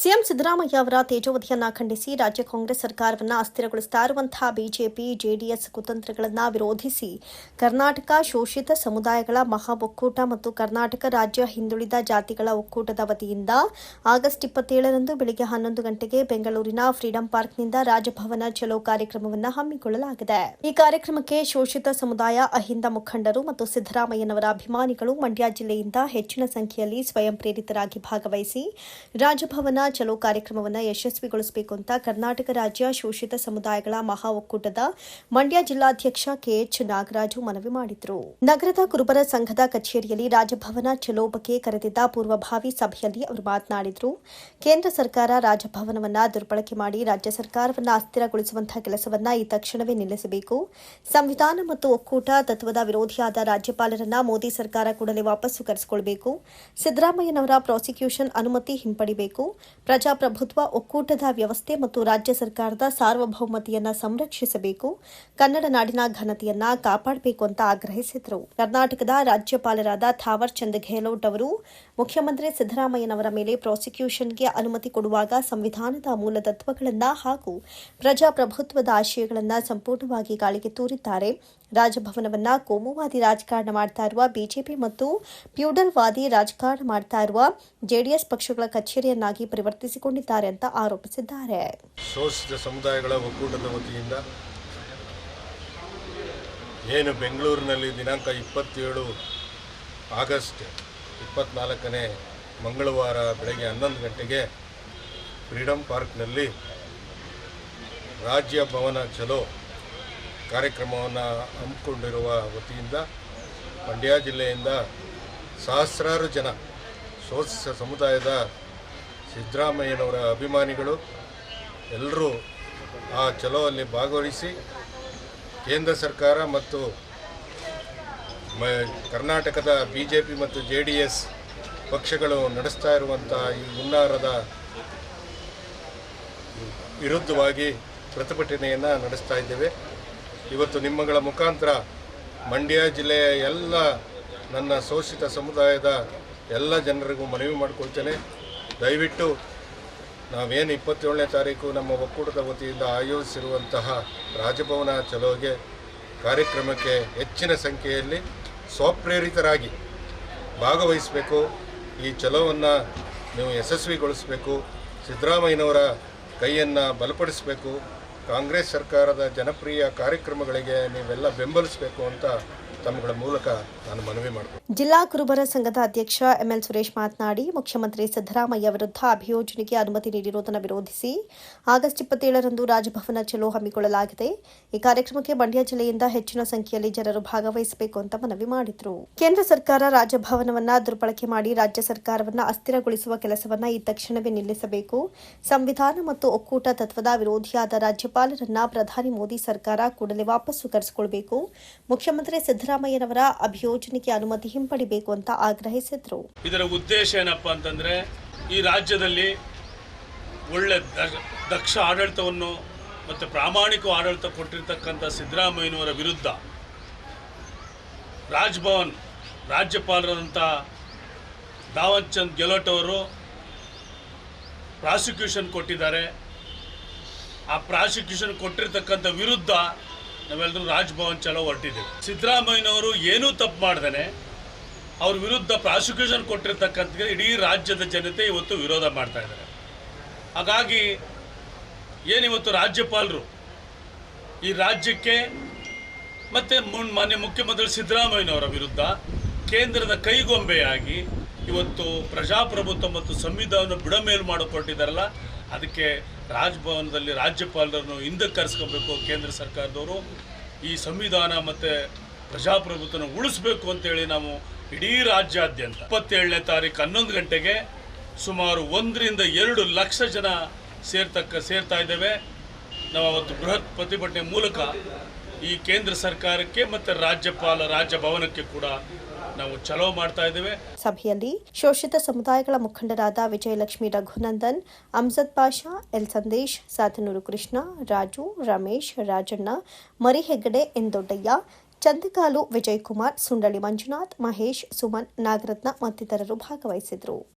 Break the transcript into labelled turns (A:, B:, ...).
A: CM Siddaramaiah ಅವರ ತೇಜೋವಧಿಯನ್ನ ಖಂಡಿಸಿ ರಾಜ್ಯ ಕಾಂಗ್ರೆಸ್ ಸರ್ಕಾರವನ್ನು ಅಸ್ಥಿರಗೊಳಿಸ್ತಾ ಇರುವಂತಹ ಬಿಜೆಪಿ, ಜೆಡಿಎಸ್ ಕುತಂತ್ರಗಳನ್ನು ವಿರೋಧಿಸಿ ಕರ್ನಾಟಕ ಶೋಷಿತ ಸಮುದಾಯಗಳ ಮಹಾ ಒಕ್ಕೂಟ ಮತ್ತು ಕರ್ನಾಟಕ ರಾಜ್ಯ ಹಿಂದುಳಿದ ಜಾತಿಗಳ ಒಕ್ಕೂಟದ ವತಿಯಿಂದ ಆಗಸ್ಟ್ ಇಪ್ಪತ್ತೇಳರಂದು ಬೆಳಗ್ಗೆ ಹನ್ನೊಂದು ಗಂಟೆಗೆ ಬೆಂಗಳೂರಿನ ಫ್ರೀಡಂ ಪಾರ್ಕ್ನಿಂದ ರಾಜಭವನ ಚಲೋ ಕಾರ್ಯಕ್ರಮವನ್ನು ಹಮ್ಮಿಕೊಳ್ಳಲಾಗಿದೆ. ಈ ಕಾರ್ಯಕ್ರಮಕ್ಕೆ ಶೋಷಿತ ಸಮುದಾಯ, ಅಹಿಂದ ಮುಖಂಡರು ಮತ್ತು ಸಿದ್ದರಾಮಯ್ಯನವರ ಅಭಿಮಾನಿಗಳು ಮಂಡ್ಯ ಜಿಲ್ಲೆಯಿಂದ ಹೆಚ್ಚಿನ ಸಂಖ್ಯೆಯಲ್ಲಿ ಸ್ವಯಂ ಪ್ರೇರಿತರಾಗಿ ಭಾಗವಹಿಸಿ ರಾಜಭವನ ಚಲೋ ಕಾರ್ಯಕ್ರಮವನ್ನು ಯಶಸ್ವಿಗೊಳಿಸಬೇಕು ಅಂತ ಕರ್ನಾಟಕ ರಾಜ್ಯ ಶೋಷಿತ ಸಮುದಾಯಗಳ ಮಹಾ ಒಕ್ಕೂಟದ ಮಂಡ್ಯ ಜಿಲ್ಲಾಧ್ಯಕ್ಷ ಕೆಎಚ್ ನಾಗರಾಜು ಮನವಿ ಮಾಡಿದರು. ನಗರದ ಕುರುಬರ ಸಂಘದ ಕಚೇರಿಯಲ್ಲಿ ರಾಜಭವನ ಚಲೋ ಬಗ್ಗೆ ಕರೆದಿದ್ದ ಪೂರ್ವಭಾವಿ ಸಭೆಯಲ್ಲಿ ಅವರು ಮಾತನಾಡಿದರು. ಕೇಂದ್ರ ಸರ್ಕಾರ ರಾಜಭವನವನ್ನು ದುರ್ಬಳಕೆ ಮಾಡಿ ರಾಜ್ಯ ಸರ್ಕಾರವನ್ನ ಅಸ್ಥಿರಗೊಳಿಸುವಂತಹ ಕೆಲಸವನ್ನ ಈ ತಕ್ಷಣವೇ ನಿಲ್ಲಿಸಬೇಕು. ಸಂವಿಧಾನ ಮತ್ತು ಒಕ್ಕೂಟ ತತ್ವದ ವಿರೋಧಿಯಾದ ರಾಜ್ಯಪಾಲರನ್ನ ಮೋದಿ ಸರ್ಕಾರ ಕೂಡಲೇ ವಾಪಸ್ಸು ಕರೆಸಿಕೊಳ್ಳಬೇಕು ಸಿದ್ದರಾಮಯ್ಯನವರ ಪ್ರಾಸಿಕ್ಯೂಷನ್ ಅನುಮತಿ ಹಿಂಪಡಿಬೇಕು. ಪ್ರಜಾಪ್ರಭುತ್ವ, ಒಕ್ಕೂಟದ ವ್ಯವಸ್ಥೆ ಮತ್ತು ರಾಜ್ಯ ಸರ್ಕಾರದ ಸಾರ್ವಭೌಮತೆಯನ್ನ ಸಂರಕ್ಷಿಸಬೇಕು, ಕನ್ನಡ ನಾಡಿನ ಘನತೆಯನ್ನ ಕಾಪಾಡಬೇಕು ಅಂತ ಆಗ್ರಹಿಸಿದರು. ಕರ್ನಾಟಕದ ರಾಜ್ಯಪಾಲರಾದ ಥಾವರ್ ಚಂದ್ ಗೆಹ್ಲೋಟ್ ಅವರು ಮುಖ್ಯಮಂತ್ರಿ ಸಿದ್ದರಾಮಯ್ಯನವರ ಮೇಲೆ ಪ್ರಾಸಿಕ್ಯೂಷನ್ಗೆ ಅನುಮತಿ ಕೊಡುವಾಗ ಸಂವಿಧಾನದ ಮೂಲ ತತ್ವಗಳನ್ನು ಹಾಗೂ ಪ್ರಜಾಪ್ರಭುತ್ವದ ಆಶಯಗಳನ್ನ ಸಂಪೂರ್ಣವಾಗಿ ಗಾಳಿಗೆ ತೂರಿದ್ದಾರೆ. ರಾಜಭವನವನ್ನ ಕೋಮುವಾದಿ ರಾಜಕಾರಣ ಮಾಡ್ತಾ ಇರುವ ಬಿಜೆಪಿ ಮತ್ತು ಪ್ಯೂಡಲ್ವಾದಿ ರಾಜಕಾರಣ ಮಾಡ್ತಾ ಇರುವ ಜೆಡಿಎಸ್ ಪಕ್ಷಗಳ ಕಚೇರಿಯನ್ನಾಗಿ ಪರಿವರ್ತಿಸಿಕೊಂಡಿದ್ದಾರೆ ಅಂತ ಆರೋಪಿಸಿದ್ದಾರೆ.
B: ಶೋಷಿತ ಸಮುದಾಯಗಳ ಒಕ್ಕೂಟದ ವತಿಯಿಂದ ಏನು ಬೆಂಗಳೂರಿನಲ್ಲಿ ದಿನಾಂಕ ಇಪ್ಪತ್ತೇಳು ಆಗಸ್ಟ್ ಇಪ್ಪತ್ತ್ನಾಲ್ಕನೇ ಮಂಗಳವಾರ ಬೆಳಗ್ಗೆ ಹನ್ನೊಂದು ಗಂಟೆಗೆ ಫ್ರೀಡಮ್ ಪಾರ್ಕ್ನಲ್ಲಿ ರಾಜ್ಯ ಭವನ ಚಲೋ ಕಾರ್ಯಕ್ರಮವನ್ನು ಹಮ್ಮಿಕೊಂಡಿರುವ ವತಿಯಿಂದ ಮಂಡ್ಯ ಜಿಲ್ಲೆಯಿಂದ ಸಹಸ್ರಾರು ಜನ ಸೋಸ ಸಮುದಾಯದ ಸಿದ್ದರಾಮಯ್ಯನವರ ಅಭಿಮಾನಿಗಳು ಎಲ್ಲರೂ ಆ ಚಲೋವಲ್ಲಿ ಭಾಗವಹಿಸಿ ಕೇಂದ್ರ ಸರ್ಕಾರ ಮತ್ತು ಕರ್ನಾಟಕದ ಬಿ ಜೆ ಪಿ ಮತ್ತು ಜೆ ಡಿ ಎಸ್ ಪಕ್ಷಗಳು ನಡೆಸ್ತಾ ಇರುವಂಥ ಈ ಹುನ್ನಾರದ ವಿರುದ್ಧವಾಗಿ ಪ್ರತಿಭಟನೆಯನ್ನು ನಡೆಸ್ತಾ ಇದ್ದೇವೆ. ಇವತ್ತು ನಿಮ್ಮಗಳ ಮುಖಾಂತರ ಮಂಡ್ಯ ಜಿಲ್ಲೆಯ ಎಲ್ಲ ನನ್ನ ಶೋಷಿತ ಸಮುದಾಯದ ಎಲ್ಲ ಜನರಿಗೂ ಮನವಿ ಮಾಡಿಕೊಳ್ತೇನೆ. ದಯವಿಟ್ಟು ನಾವೇನು ಇಪ್ಪತ್ತೇಳನೇ ತಾರೀಕು ನಮ್ಮ ಒಕ್ಕೂಟದ ವತಿಯಿಂದ ಆಯೋಜಿಸಿರುವಂತಹ ರಾಜಭವನ ಚಲೋಗೆ ಕಾರ್ಯಕ್ರಮಕ್ಕೆ ಹೆಚ್ಚಿನ ಸಂಖ್ಯೆಯಲ್ಲಿ ಸ್ವಪ್ರೇರಿತರಾಗಿ ಭಾಗವಹಿಸಬೇಕು. ಈ ಚಲೋವನ್ನು ನೀವು ಯಶಸ್ವಿಗೊಳಿಸಬೇಕು. ಸಿದ್ದರಾಮಯ್ಯನವರ ಕೈಯನ್ನು ಬಲಪಡಿಸಬೇಕು. ಕಾಂಗ್ರೆಸ್ ಸರ್ಕಾರದ ಜನಪ್ರಿಯ ಕಾರ್ಯಕ್ರಮಗಳಿಗೆ ನೀವೆಲ್ಲ ಬೆಂಬಲಿಸಬೇಕು ಅಂತ ತಮ್ಮಗಳ ಮೂಲಕ ನಾನು ಮನವಿ ಮಾಡ್ತೀನಿ
A: ಜಿಲ್ಲಾ ಕುರುಬರ ಸಂಘದ ಅಧ್ಯಕ್ಷ ಎಂಎಲ್ ಸುರೇಶ್ ಮಾತನಾಡಿ, ಮುಖ್ಯಮಂತ್ರಿ ಸಿದ್ದರಾಮಯ್ಯ ವಿರುದ್ಧ ಅಭಿಯೋಜನೆಗೆ ಅನುಮತಿ ನೀಡಿರುವುದನ್ನು ವಿರೋಧಿಸಿ ಆಗಸ್ಟ್ ಇಪ್ಪತ್ತೇಳರಂದು ರಾಜಭವನ ಚಲೋ ಹಮ್ಮಿಕೊಳ್ಳಲಾಗಿದೆ. ಈ ಕಾರ್ಯಕ್ರಮಕ್ಕೆ ಮಂಡ್ಯ ಜಿಲ್ಲೆಯಿಂದ ಹೆಚ್ಚಿನ ಸಂಖ್ಯೆಯಲ್ಲಿ ಜನರು ಭಾಗವಹಿಸಬೇಕು ಅಂತ ಮನವಿ ಮಾಡಿದರು. ಕೇಂದ್ರ ಸರ್ಕಾರ ರಾಜಭವನವನ್ನ ದುರ್ಬಳಕೆ ಮಾಡಿ ರಾಜ್ಯ ಸರ್ಕಾರವನ್ನ ಅಸ್ಥಿರಗೊಳಿಸುವ ಕೆಲಸವನ್ನ ಈ ತಕ್ಷಣವೇ ನಿಲ್ಲಿಸಬೇಕು. ಸಂವಿಧಾನ ಮತ್ತು ಒಕ್ಕೂಟ ತತ್ವದ ವಿರೋಧಿಯಾದ ರಾಜ್ಯಪಾಲರನ್ನ ಪ್ರಧಾನಿ ಮೋದಿ ಸರ್ಕಾರ ಕೂಡಲೇ ವಾಪಸ್ಸು ಕರೆಸಿಕೊಳ್ಳಬೇಕು ಮುಖ್ಯಮಂತ್ರಿ ಸಿದ್ದರಾಮಯ್ಯನವರ ಅಭಿಯೋಜನೆಗೆ ಅನುಮತಿ ಹಿಂಪಡಿಬೇಕು ಅಂತ ಆಗ್ರಹಿಸಿದರು.
C: ಇದರ ಉದ್ದೇಶ ಏನಪ್ಪ ಅಂತಂದ್ರೆ ಈ ರಾಜ್ಯದಲ್ಲಿ ಒಳ್ಳೆ ದಕ್ಷ ಆಡಳಿತವನ್ನು ಮತ್ತು ಪ್ರಾಮಾಣಿಕ ಆಡಳಿತ ಕೊಟ್ಟಿರ್ತಕ್ಕಂಥ ಸಿದ್ದರಾಮಯ್ಯನವರ ವಿರುದ್ಧ ರಾಜ್ಭವನ್ ರಾಜ್ಯಪಾಲರಾದಂಥ ದಾವತ್ ಚಂದ್ ಗೆಹ್ಲೋಟ್ ಅವರು ಪ್ರಾಸಿಕ್ಯೂಷನ್ ಕೊಟ್ಟಿದ್ದಾರೆ. ಆ ಪ್ರಾಸಿಕ್ಯೂಷನ್ ಕೊಟ್ಟಿರ್ತಕ್ಕಂಥ ವಿರುದ್ಧ ನಾವೆಲ್ಲರೂ ರಾಜ್ಭವನ್ ಚಲೋ ಹೊರಟಿದ್ದೇವೆ. ಸಿದ್ದರಾಮಯ್ಯನವರು ಏನೂ ತಪ್ಪು ಮಾಡ್ದೇನೆ. ಅವ್ರ ವಿರುದ್ಧ ಪ್ರಾಸಿಕ್ಯೂಷನ್ ಕೊಟ್ಟಿರ್ತಕ್ಕಂಥ ಇಡೀ ರಾಜ್ಯದ ಜನತೆ ಇವತ್ತು ವಿರೋಧ ಮಾಡ್ತಾ ಇದ್ದಾರೆ. ಹಾಗಾಗಿ ಏನಿವತ್ತು ರಾಜ್ಯಪಾಲರು? ಈ ರಾಜ್ಯಕ್ಕೆ ಮತ್ತು ಮುನ್, ಮಾನ್ಯ ಮುಖ್ಯಮಂತ್ರಿ ಸಿದ್ದರಾಮಯ್ಯನವರ ವಿರುದ್ಧ ಕೇಂದ್ರದ ಕೈಗೊಂಬೆಯಾಗಿ ಇವತ್ತು ಪ್ರಜಾಪ್ರಭುತ್ವ ಮತ್ತು ಸಂವಿಧಾನ ಬಿಡಮೇಲು ಮಾಡಿಕೊಟ್ಟಿದ್ದಾರಲ್ಲ, ಅದಕ್ಕೆ ರಾಜಭವನದಲ್ಲಿ ರಾಜ್ಯಪಾಲರನ್ನು ಹಿಂದಕ್ಕೆ ಕರೆಸ್ಕೋಬೇಕು ಕೇಂದ್ರ ಸರ್ಕಾರದವರು, ಈ ಸಂವಿಧಾನ ಮತ್ತು ಪ್ರಜಾಪ್ರಭುತ್ವನ ಉಳಿಸ್ಬೇಕು ಅಂತೇಳಿ ನಾವು ಇಡೀ ರಾಜ್ಯಾದ್ಯಂತ ಇಪ್ಪತ್ತೇಳನೇ ತಾರೀಕು ಹನ್ನೊಂದು ಗಂಟೆಗೆ ಸುಮಾರು ಒಂದರಿಂದ ಎರಡು ಲಕ್ಷ ಜನ ಸೇರ್ತಕ್ಕ, ಸೇರ್ತಾ ಇದ್ದೇವೆ. ನಾವು ಅವತ್ತು ಬೃಹತ್ ಪ್ರತಿಭಟನೆ ಮೂಲಕ ಈ ಕೇಂದ್ರ ಸರ್ಕಾರಕ್ಕೆ ಮತ್ತು ರಾಜ್ಯಪಾಲ ರಾಜಭವನಕ್ಕೆ ಕೂಡ ನಾವು ಚಲೋ ಮಾಡ್ತಾ ಇದ್ದೇವೆ.
A: ಸಭೆಯಲ್ಲಿ ಶೋಷಿತ ಸಮುದಾಯಗಳ ಮುಖಂಡರಾದ ವಿಜಯಲಕ್ಷ್ಮಿ ರಘುನಂದನ್, ಅಮ್ಜದ್ ಪಾಷಾ, ಎಲ್ ಸಂದೇಶ್, ಸಾತನೂರು ಕೃಷ್ಣ, ರಾಜು, ರಮೇಶ್, ರಾಜಣ್ಣ ಮರಿ ಹೆಗ್ಗಡೆ ಎನ್ ದೊಡ್ಡಯ್ಯ, ಚಂದಕಾಲು ವಿಜಯಕುಮಾರ್ ಸುಂಡಳಿ ಮಂಜುನಾಥ್, ಮಹೇಶ್, ಸುಮನ್, ನಾಗರತ್ನ ಮತ್ತಿತರರು ಭಾಗವಹಿಸಿದರು.